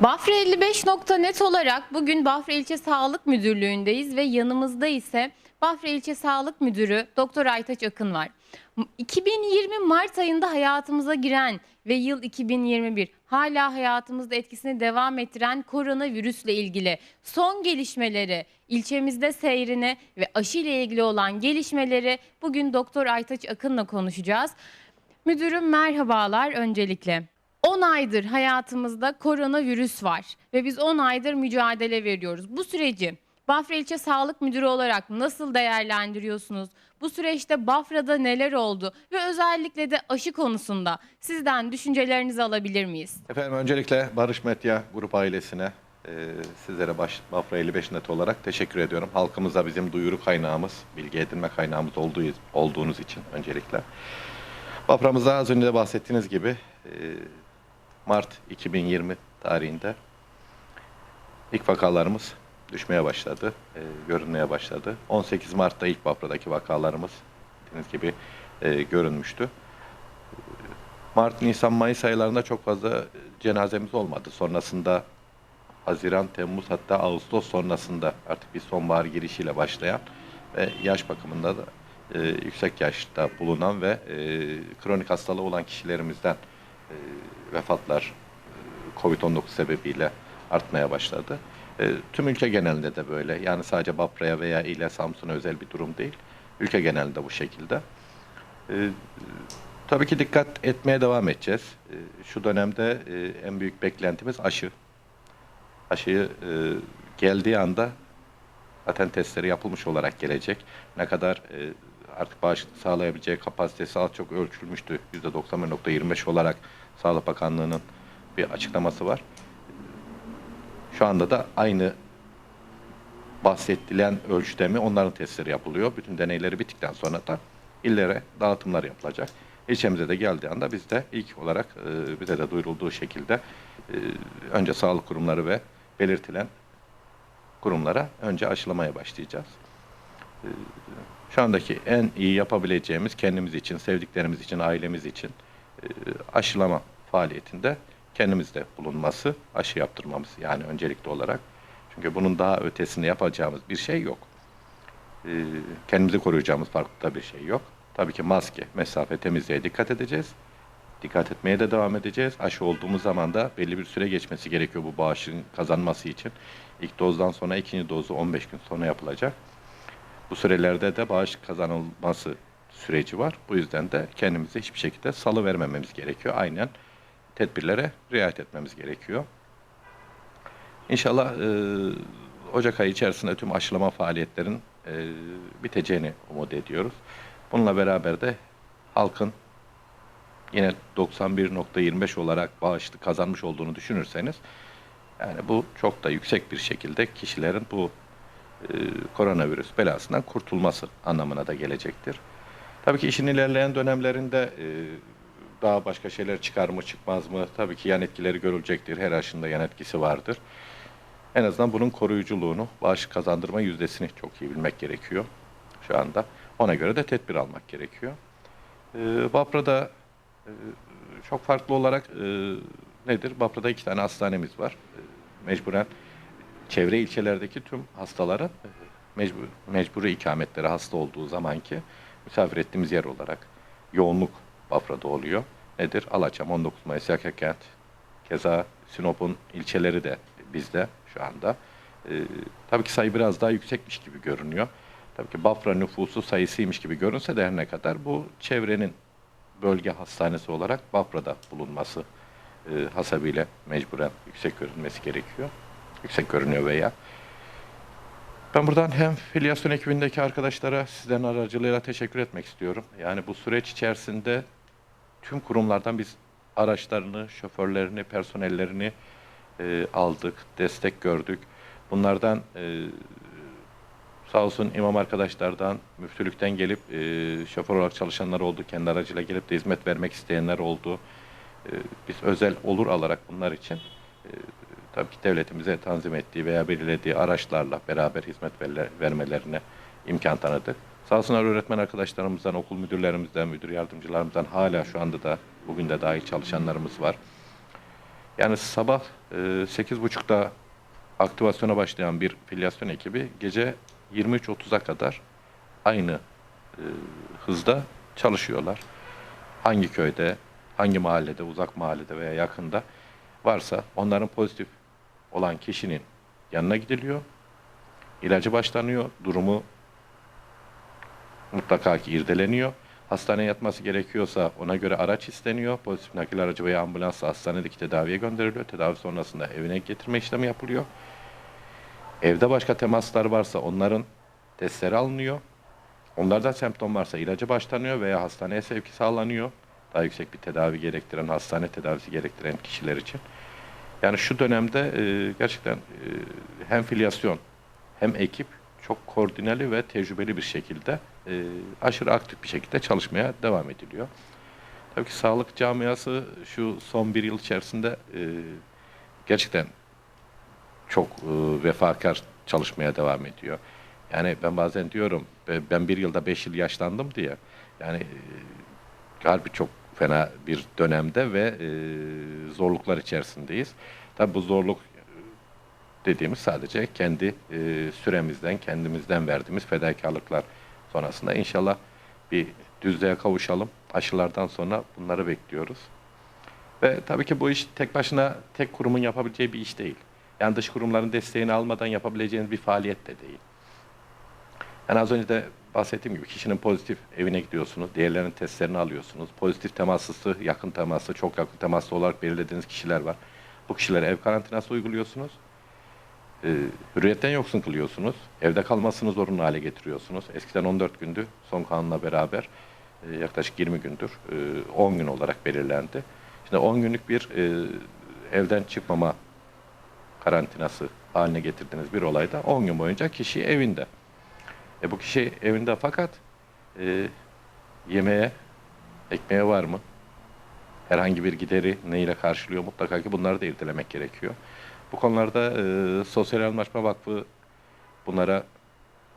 Bafra 55.net olarak bugün Bafra İlçe Sağlık Müdürlüğü'ndeyiz ve yanımızda ise Bafra İlçe Sağlık Müdürü Doktor Aytaç Akın var. 2020 Mart ayında hayatımıza giren ve yıl 2021 hala hayatımızda etkisini devam ettiren koronavirüsle ilgili son gelişmeleri, ilçemizde seyrini ve aşı ile ilgili olan gelişmeleri bugün Doktor Aytaç Akın'la konuşacağız. Müdürüm merhabalar öncelikle. 10 aydır hayatımızda koronavirüs var ve biz 10 aydır mücadele veriyoruz. Bu süreci Bafra İlçe Sağlık Müdürü olarak nasıl değerlendiriyorsunuz? Bu süreçte Bafra'da neler oldu ve özellikle de aşı konusunda sizden düşüncelerinizi alabilir miyiz? Efendim öncelikle Barış Medya Grup ailesine e, sizlere baş, Bafra 55 net olarak teşekkür ediyorum. Halkımıza bizim duyuru kaynağımız, bilgi edinme kaynağımız olduğu, olduğunuz için öncelikle. Bafra'mızda az önce de bahsettiğiniz gibi e, Mart 2020 tarihinde ilk vakalarımız düşmeye başladı, e, görünmeye başladı. 18 Mart'ta ilk Bafra'daki vakalarımız dediğiniz gibi e, görünmüştü. Mart, Nisan, Mayıs aylarında çok fazla cenazemiz olmadı. Sonrasında Haziran, Temmuz hatta Ağustos sonrasında artık bir sonbahar girişiyle başlayan ve yaş bakımında da e, yüksek yaşta bulunan ve e, kronik hastalığı olan kişilerimizden e, vefatlar e, COVID-19 sebebiyle artmaya başladı. E, tüm ülke genelinde de böyle. Yani sadece Bafra'ya veya İle Samsun'a özel bir durum değil. Ülke genelinde bu şekilde. E, Tabii ki dikkat etmeye devam edeceğiz. Ee, Şu dönemde e, en büyük beklentimiz aşı. Aşıyı e, geldiği anda zaten testleri yapılmış olarak gelecek. Ne kadar e, artık bağışıklık sağlayabileceği kapasitesi az çok ölçülmüştü. %91.25 olarak Sağlık Bakanlığı'nın bir açıklaması var. Şu anda da aynı bahsedilen ölçüde mi onların testleri yapılıyor. Bütün deneyleri bittikten sonra da illere dağıtımlar yapılacak. İlçemize de geldiği anda biz de ilk olarak e, bize de duyurulduğu şekilde e, önce sağlık kurumları ve belirtilen kurumlara önce aşılamaya başlayacağız. E, şu andaki en iyi yapabileceğimiz kendimiz için, sevdiklerimiz için, ailemiz için e, aşılama faaliyetinde kendimizde bulunması, aşı yaptırmamız yani öncelikli olarak. Çünkü bunun daha ötesini yapacağımız bir şey yok. E, kendimizi koruyacağımız farklı da bir şey yok. Tabii ki maske, mesafe, temizliğe dikkat edeceğiz. Dikkat etmeye de devam edeceğiz. Aşı olduğumuz zaman da belli bir süre geçmesi gerekiyor bu bağışın kazanması için. İlk dozdan sonra ikinci dozu 15 gün sonra yapılacak. Bu sürelerde de bağış kazanılması süreci var. Bu yüzden de kendimize hiçbir şekilde salı vermememiz gerekiyor. Aynen tedbirlere riayet etmemiz gerekiyor. İnşallah e, Ocak ayı içerisinde tüm aşılama faaliyetlerin e, biteceğini umut ediyoruz. Bununla beraber de halkın yine 91.25 olarak bağışlı kazanmış olduğunu düşünürseniz yani bu çok da yüksek bir şekilde kişilerin bu koronavirüs belasından kurtulması anlamına da gelecektir. Tabii ki işin ilerleyen dönemlerinde e, daha başka şeyler çıkar mı çıkmaz mı? Tabii ki yan etkileri görülecektir. Her aşında yan etkisi vardır. En azından bunun koruyuculuğunu, bağış kazandırma yüzdesini çok iyi bilmek gerekiyor şu anda. Ona göre de tedbir almak gerekiyor. Ee, Bafra'da e, çok farklı olarak e, nedir? Bafra'da iki tane hastanemiz var. E, mecburen çevre ilçelerdeki tüm hastaların e, mecbur, mecburi ikametleri hasta olduğu zamanki misafir ettiğimiz yer olarak yoğunluk Bafra'da oluyor. Nedir? Alaçam, 19 Mayıs, Yakakent, keza Sinop'un ilçeleri de bizde şu anda. Ee, tabii ki sayı biraz daha yüksekmiş gibi görünüyor. Tabii ki Bafra nüfusu sayısıymış gibi görünse de her ne kadar bu çevrenin bölge hastanesi olarak Bafra'da bulunması e, hasabıyla mecburen yüksek görünmesi gerekiyor. Yüksek görünüyor veya. Ben buradan hem filyasyon ekibindeki arkadaşlara sizlerin aracılığıyla teşekkür etmek istiyorum. Yani bu süreç içerisinde tüm kurumlardan biz araçlarını, şoförlerini, personellerini e, aldık, destek gördük. Bunlardan e, sağ olsun imam arkadaşlardan, müftülükten gelip e, şoför olarak çalışanlar oldu. Kendi aracıyla gelip de hizmet vermek isteyenler oldu. E, biz özel olur alarak bunlar için e, tabii ki devletimize tanzim ettiği veya belirlediği araçlarla beraber hizmet vermelerine imkan tanıdık. Sağ olsunlar öğretmen arkadaşlarımızdan, okul müdürlerimizden, müdür yardımcılarımızdan hala şu anda da bugün de dahil çalışanlarımız var. Yani sabah e, 8.30'da aktivasyona başlayan bir filyasyon ekibi gece 23.30'a kadar aynı e, hızda çalışıyorlar. Hangi köyde, hangi mahallede, uzak mahallede veya yakında varsa onların pozitif olan kişinin yanına gidiliyor. İlacı başlanıyor, durumu mutlaka ki irdeleniyor. Hastaneye yatması gerekiyorsa ona göre araç isteniyor. Pozitif nakil aracı veya ambulansla hastanedeki tedaviye gönderiliyor. Tedavi sonrasında evine getirme işlemi yapılıyor. Evde başka temaslar varsa onların testleri alınıyor. Onlarda semptom varsa ilacı başlanıyor veya hastaneye sevki sağlanıyor. Daha yüksek bir tedavi gerektiren, hastane tedavisi gerektiren kişiler için. Yani şu dönemde e, gerçekten e, hem filyasyon hem ekip çok koordineli ve tecrübeli bir şekilde e, aşırı aktif bir şekilde çalışmaya devam ediliyor. Tabii ki sağlık camiası şu son bir yıl içerisinde gerçekten çok vefakar çalışmaya devam ediyor. Yani ben bazen diyorum ben bir yılda beş yıl yaşlandım diye. Yani e, çok fena bir dönemde ve e, zorluklar içerisindeyiz. Tabii bu zorluk dediğimiz sadece kendi e, süremizden, kendimizden verdiğimiz fedakarlıklar sonrasında inşallah bir düzlüğe kavuşalım. Aşılardan sonra bunları bekliyoruz. Ve tabii ki bu iş tek başına tek kurumun yapabileceği bir iş değil. Yani dış kurumların desteğini almadan yapabileceğiniz bir faaliyet de değil. Yani az önce de bahsettiğim gibi kişinin pozitif evine gidiyorsunuz, diğerlerinin testlerini alıyorsunuz. Pozitif temaslısı, yakın temaslı, çok yakın temaslı olarak belirlediğiniz kişiler var. Bu kişilere ev karantinası uyguluyorsunuz. Ee, hürriyetten yoksun kılıyorsunuz. Evde kalmasını zorunlu hale getiriyorsunuz. Eskiden 14 gündü. Son kanunla beraber e, yaklaşık 20 gündür. e, 10 gün olarak belirlendi. Şimdi 10 günlük bir e, evden çıkmama karantinası haline getirdiğiniz bir olayda 10 gün boyunca kişi evinde. E bu kişi evinde fakat e, yemeğe, ekmeğe var mı? Herhangi bir gideri neyle karşılıyor? Mutlaka ki bunları da irdelemek gerekiyor. Bu konularda e, Sosyal Anlaşma Vakfı bunlara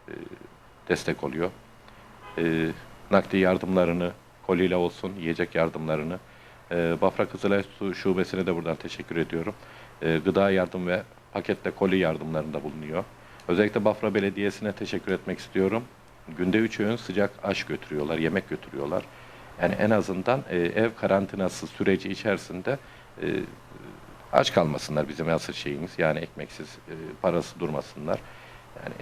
e, destek oluyor. E, nakdi yardımlarını, koliyle olsun yiyecek yardımlarını, e, Bafra Kızılay Su Şubesi'ne de buradan teşekkür ediyorum. E, gıda yardım ve paketle koli yardımlarında bulunuyor. Özellikle Bafra Belediyesi'ne teşekkür etmek istiyorum. Günde üç öğün sıcak aş götürüyorlar, yemek götürüyorlar. Yani en azından e, ev karantinası süreci içerisinde e, aç kalmasınlar bizim asıl şeyimiz. Yani ekmeksiz, e, parası durmasınlar. Yani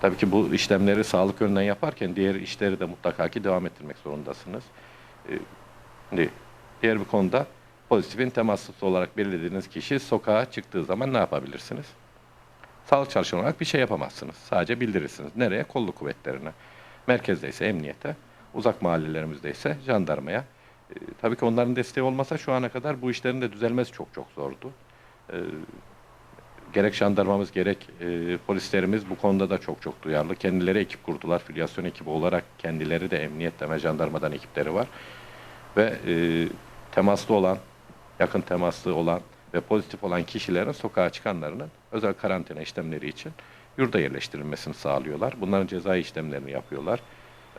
tabii ki bu işlemleri sağlık yönünden yaparken diğer işleri de mutlaka ki devam ettirmek zorundasınız. E, diğer bir konuda pozitifin temaslısı olarak belirlediğiniz kişi sokağa çıktığı zaman ne yapabilirsiniz? Sağlık çalışanı olarak bir şey yapamazsınız. Sadece bildirirsiniz. Nereye? Kolluk kuvvetlerine. Merkezde ise emniyete, uzak mahallelerimizde ise jandarmaya. E, tabii ki onların desteği olmasa şu ana kadar bu işlerin de düzelmesi çok çok zordu. E, gerek jandarmamız gerek e, polislerimiz bu konuda da çok çok duyarlı. Kendileri ekip kurdular. Filyasyon ekibi olarak kendileri de emniyetten ve jandarmadan ekipleri var. Ve e, temaslı olan, yakın temaslı olan ve pozitif olan kişilerin sokağa çıkanlarının özel karantina işlemleri için yurda yerleştirilmesini sağlıyorlar. Bunların cezai işlemlerini yapıyorlar.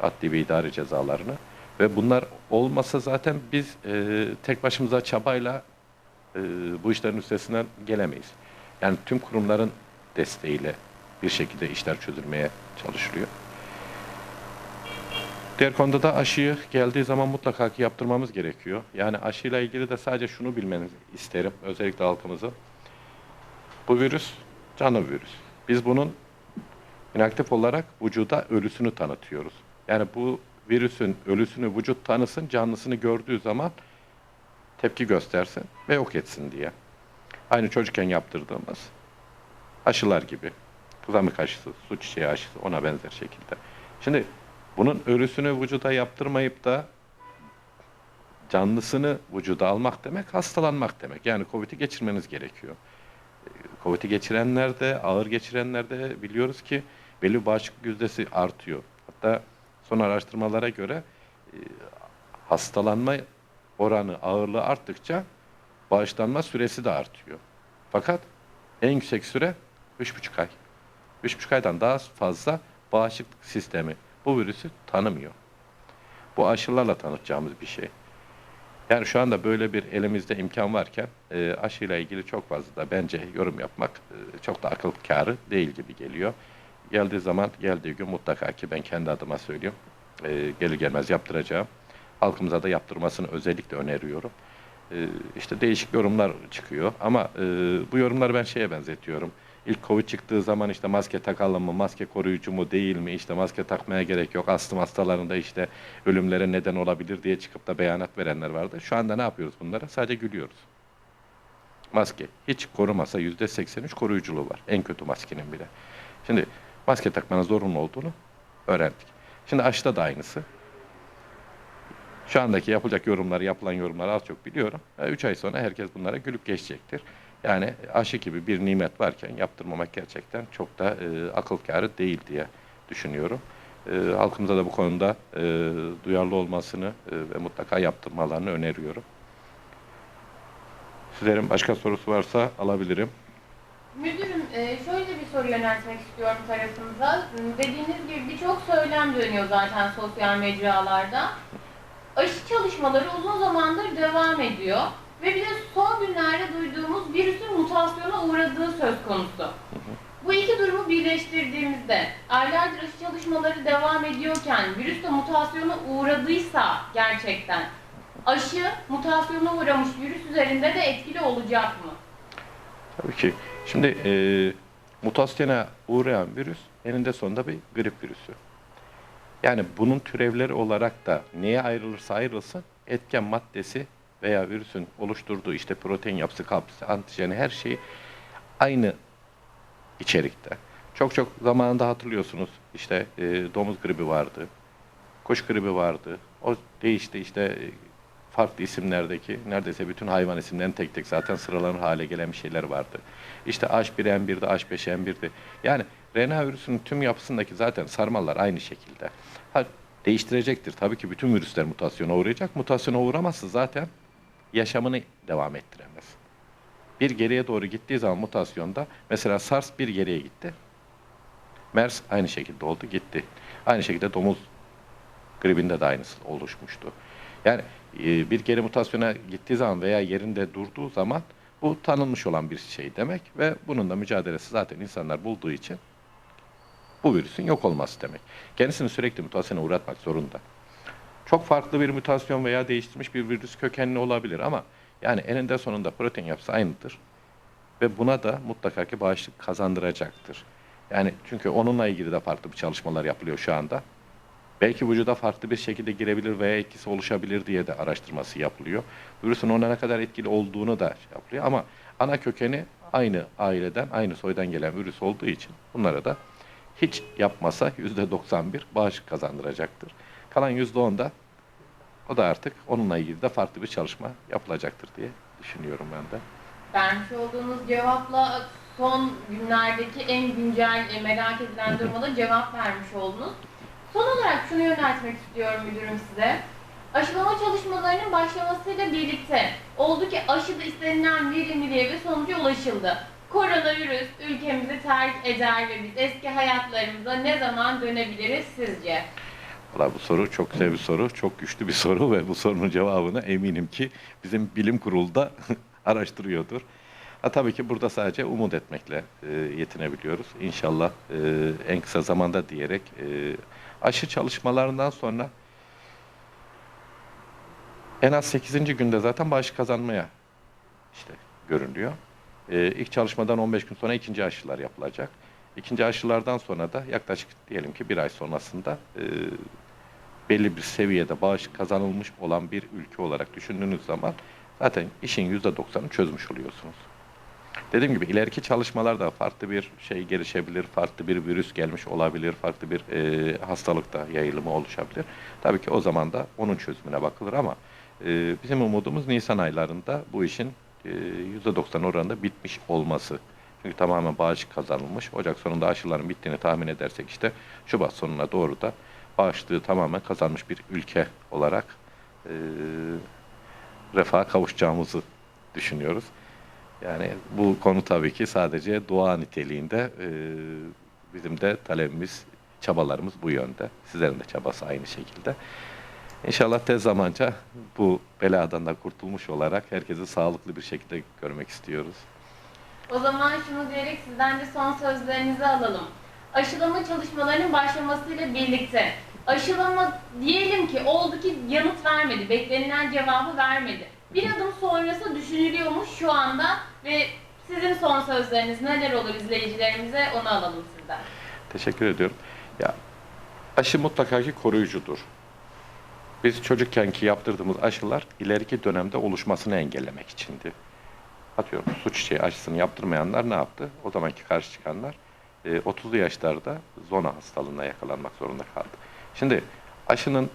Adli ve idari cezalarını. Ve bunlar olmasa zaten biz e, tek başımıza çabayla e, bu işlerin üstesinden gelemeyiz. Yani tüm kurumların desteğiyle bir şekilde işler çözülmeye çalışılıyor. Diğer konuda da aşıyı geldiği zaman mutlaka ki yaptırmamız gerekiyor. Yani aşıyla ilgili de sadece şunu bilmenizi isterim, özellikle halkımızı. Bu virüs canlı virüs. Biz bunun inaktif olarak vücuda ölüsünü tanıtıyoruz. Yani bu virüsün ölüsünü vücut tanısın, canlısını gördüğü zaman tepki göstersin ve yok etsin diye. Aynı çocukken yaptırdığımız aşılar gibi. Kızamık aşısı, su çiçeği aşısı ona benzer şekilde. Şimdi bunun ölüsünü vücuda yaptırmayıp da canlısını vücuda almak demek hastalanmak demek. Yani Covid'i geçirmeniz gerekiyor. Covid'i geçirenlerde, ağır geçirenlerde biliyoruz ki belli bağışıklık yüzdesi artıyor. Hatta son araştırmalara göre e, hastalanma oranı, ağırlığı arttıkça bağışlanma süresi de artıyor. Fakat en yüksek süre 3,5 ay. 3,5 aydan daha fazla bağışıklık sistemi bu virüsü tanımıyor. Bu aşılarla tanıtacağımız bir şey. Yani şu anda böyle bir elimizde imkan varken e, aşıyla ilgili çok fazla da bence yorum yapmak e, çok da akıl kârı değil gibi geliyor. Geldiği zaman geldiği gün mutlaka ki ben kendi adıma söylüyorum. E, gelir gelmez yaptıracağım. Halkımıza da yaptırmasını özellikle öneriyorum. E, işte değişik yorumlar çıkıyor ama bu yorumları ben şeye benzetiyorum. İlk Covid çıktığı zaman işte maske takalım mı, maske koruyucu mu değil mi, işte maske takmaya gerek yok, astım hastalarında işte ölümlere neden olabilir diye çıkıp da beyanat verenler vardı. Şu anda ne yapıyoruz bunlara? Sadece gülüyoruz. Maske hiç korumasa yüzde 83 koruyuculuğu var. En kötü maskenin bile. Şimdi maske takmanın zorunlu olduğunu öğrendik. Şimdi aşıda da aynısı. Şu andaki yapılacak yorumları, yapılan yorumları az çok biliyorum. 3 ay sonra herkes bunlara gülüp geçecektir. Yani aşı gibi bir nimet varken yaptırmamak gerçekten çok da e, akıl kârı değil diye düşünüyorum. E, halkımıza da bu konuda e, duyarlı olmasını e, ve mutlaka yaptırmalarını öneriyorum. Sizlerin başka sorusu varsa alabilirim. Müdürüm e, şöyle bir soru yöneltmek istiyorum tarafınıza. Dediğiniz gibi birçok söylem dönüyor zaten sosyal mecralarda. Aşı çalışmaları uzun zamandır devam ediyor. Ve bir de son günlerde duyduğumuz virüsün mutasyona uğradığı söz konusu. Bu iki durumu birleştirdiğimizde aylardır aşı çalışmaları devam ediyorken virüs de mutasyona uğradıysa gerçekten aşı mutasyona uğramış virüs üzerinde de etkili olacak mı? Tabii ki. Şimdi e, mutasyona uğrayan virüs eninde sonunda bir grip virüsü. Yani bunun türevleri olarak da neye ayrılırsa ayrılsın etken maddesi veya virüsün oluşturduğu işte protein yapısı, kapsası, antijeni her şeyi aynı içerikte. Çok çok zamanında hatırlıyorsunuz işte e, domuz gribi vardı, kuş gribi vardı. O değişti işte e, farklı isimlerdeki neredeyse bütün hayvan isimlerinin tek tek zaten sıralanır hale gelen bir şeyler vardı. İşte H1N1'de, H5N1'de. Yani RNA virüsünün tüm yapısındaki zaten sarmallar aynı şekilde. Ha, değiştirecektir. Tabii ki bütün virüsler mutasyona uğrayacak. Mutasyona uğramazsa zaten yaşamını devam ettiremez. Bir geriye doğru gittiği zaman mutasyonda mesela SARS bir geriye gitti. MERS aynı şekilde oldu gitti. Aynı şekilde domuz gribinde de aynısı oluşmuştu. Yani e, bir geri mutasyona gittiği zaman veya yerinde durduğu zaman bu tanınmış olan bir şey demek ve bunun da mücadelesi zaten insanlar bulduğu için bu virüsün yok olması demek. Kendisini sürekli mutasyona uğratmak zorunda. Çok farklı bir mutasyon veya değiştirmiş bir virüs kökenli olabilir ama yani eninde sonunda protein yapısı aynıdır. Ve buna da mutlaka ki bağışıklık kazandıracaktır. Yani çünkü onunla ilgili de farklı bir çalışmalar yapılıyor şu anda. Belki vücuda farklı bir şekilde girebilir veya etkisi oluşabilir diye de araştırması yapılıyor. Virüsün ona ne kadar etkili olduğunu da şey yapılıyor ama ana kökeni aynı aileden, aynı soydan gelen virüs olduğu için bunlara da hiç yapmasa %91 bağışık kazandıracaktır. Kalan %10 da o da artık onunla ilgili de farklı bir çalışma yapılacaktır diye düşünüyorum ben de. Vermiş olduğunuz cevapla son günlerdeki en güncel e, merak edilen duruma da cevap vermiş oldunuz. Son olarak şunu yöneltmek istiyorum müdürüm size. Aşılama çalışmalarının başlamasıyla birlikte oldu ki aşıda istenilen verimliliğe ve sonuca ulaşıldı. Koronavirüs ülkemizi terk eder ve biz eski hayatlarımıza ne zaman dönebiliriz sizce? Valla bu soru çok güzel bir soru, çok güçlü bir soru ve bu sorunun cevabını eminim ki bizim bilim kurulu da araştırıyordur. Ha, tabii ki burada sadece umut etmekle e, yetinebiliyoruz. İnşallah e, en kısa zamanda diyerek e, aşı çalışmalarından sonra en az 8. günde zaten bağış kazanmaya işte görünüyor. E, ilk çalışmadan 15 gün sonra ikinci aşılar yapılacak. İkinci aşılardan sonra da yaklaşık diyelim ki bir ay sonrasında e, belli bir seviyede bağış kazanılmış olan bir ülke olarak düşündüğünüz zaman zaten işin %90'ını çözmüş oluyorsunuz. Dediğim gibi ileriki çalışmalarda farklı bir şey gelişebilir, farklı bir virüs gelmiş olabilir, farklı bir e, hastalık da yayılımı oluşabilir. Tabii ki o zaman da onun çözümüne bakılır ama e, bizim umudumuz Nisan aylarında bu işin e, %90 oranında bitmiş olması. Çünkü tamamen bağışık kazanılmış. Ocak sonunda aşıların bittiğini tahmin edersek işte Şubat sonuna doğru da bağışıklığı tamamen kazanmış bir ülke olarak e, refaha kavuşacağımızı düşünüyoruz. Yani bu konu tabii ki sadece dua niteliğinde e, bizim de talebimiz, çabalarımız bu yönde. Sizlerin de çabası aynı şekilde. İnşallah tez zamanca bu beladan da kurtulmuş olarak herkesi sağlıklı bir şekilde görmek istiyoruz. O zaman şunu diyerek sizden de son sözlerinizi alalım. Aşılama çalışmalarının başlamasıyla birlikte aşılama diyelim ki oldu ki yanıt vermedi, beklenilen cevabı vermedi. Bir adım sonrası düşünülüyormuş şu anda ve sizin son sözleriniz neler olur izleyicilerimize onu alalım sizden. Teşekkür ediyorum. Ya aşı mutlaka ki koruyucudur. Biz çocukkenki yaptırdığımız aşılar ileriki dönemde oluşmasını engellemek içindi. Atıyorum su çiçeği aşısını yaptırmayanlar ne yaptı? O zamanki karşı çıkanlar e, 30'lu yaşlarda zona hastalığına yakalanmak zorunda kaldı. Şimdi aşının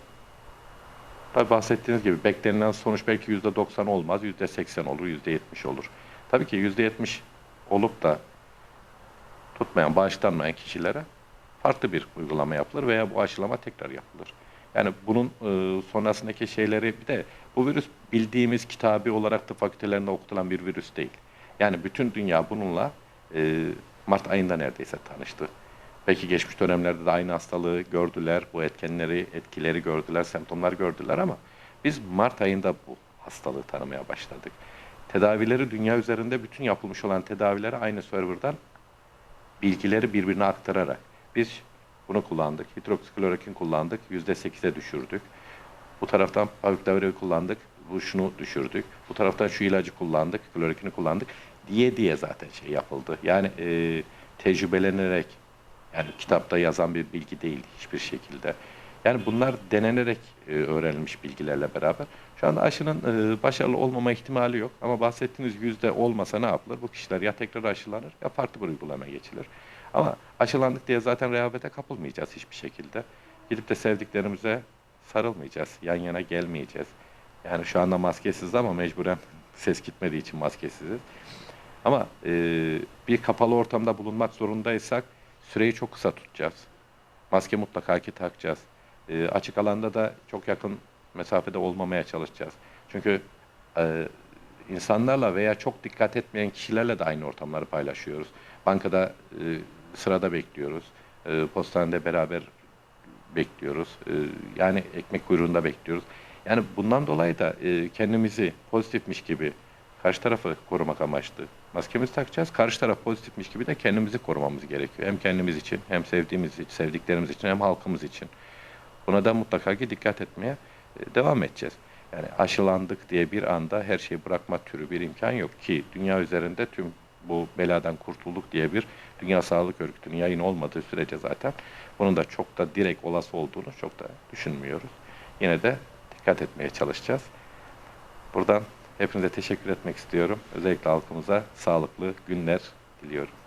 tabii bahsettiğiniz gibi beklenilen sonuç belki %90 olmaz, %80 olur, %70 olur. Tabii ki %70 olup da tutmayan, bağışlanmayan kişilere farklı bir uygulama yapılır veya bu aşılama tekrar yapılır. Yani bunun e, sonrasındaki şeyleri bir de bu virüs bildiğimiz kitabi olarak tıp fakültelerinde okutulan bir virüs değil. Yani bütün dünya bununla e, Mart ayında neredeyse tanıştı. Belki geçmiş dönemlerde de aynı hastalığı gördüler, bu etkenleri, etkileri gördüler, semptomlar gördüler ama biz Mart ayında bu hastalığı tanımaya başladık. Tedavileri dünya üzerinde bütün yapılmış olan tedavileri aynı serverdan bilgileri birbirine aktararak biz bunu kullandık. Hidroksiklorokin kullandık. %8'e düşürdük. Bu taraftan favipiravir kullandık. Bu şunu düşürdük. Bu taraftan şu ilacı kullandık. Klorokini kullandık. Diye diye zaten şey yapıldı. Yani e, tecrübelenerek yani kitapta yazan bir bilgi değil hiçbir şekilde. Yani bunlar denenerek e, öğrenilmiş bilgilerle beraber. Şu anda aşının e, başarılı olmama ihtimali yok. Ama bahsettiğiniz yüzde olmasa ne yapılır? Bu kişiler ya tekrar aşılanır ya farklı bir uygulamaya geçilir. Ama aşılandık diye zaten rehavete kapılmayacağız hiçbir şekilde. Gidip de sevdiklerimize sarılmayacağız. Yan yana gelmeyeceğiz. Yani şu anda maskesiz ama mecburen ses gitmediği için maskesiziz. Ama e, bir kapalı ortamda bulunmak zorundaysak süreyi çok kısa tutacağız. Maske mutlaka ki takacağız. E, açık alanda da çok yakın mesafede olmamaya çalışacağız. Çünkü e, insanlarla veya çok dikkat etmeyen kişilerle de aynı ortamları paylaşıyoruz. Bankada e, sırada bekliyoruz. E, postanede beraber bekliyoruz. E, yani ekmek kuyruğunda bekliyoruz. Yani bundan dolayı da e, kendimizi pozitifmiş gibi karşı tarafı korumak amaçlı maskemizi takacağız. Karşı taraf pozitifmiş gibi de kendimizi korumamız gerekiyor. Hem kendimiz için, hem sevdiğimiz için, sevdiklerimiz için, hem halkımız için. Buna da mutlaka ki dikkat etmeye e, devam edeceğiz. Yani aşılandık diye bir anda her şeyi bırakma türü bir imkan yok ki dünya üzerinde tüm bu beladan kurtulduk diye bir Dünya Sağlık Örgütü'nün yayın olmadığı sürece zaten bunun da çok da direkt olası olduğunu çok da düşünmüyoruz. Yine de dikkat etmeye çalışacağız. Buradan hepinize teşekkür etmek istiyorum. Özellikle halkımıza sağlıklı günler diliyorum.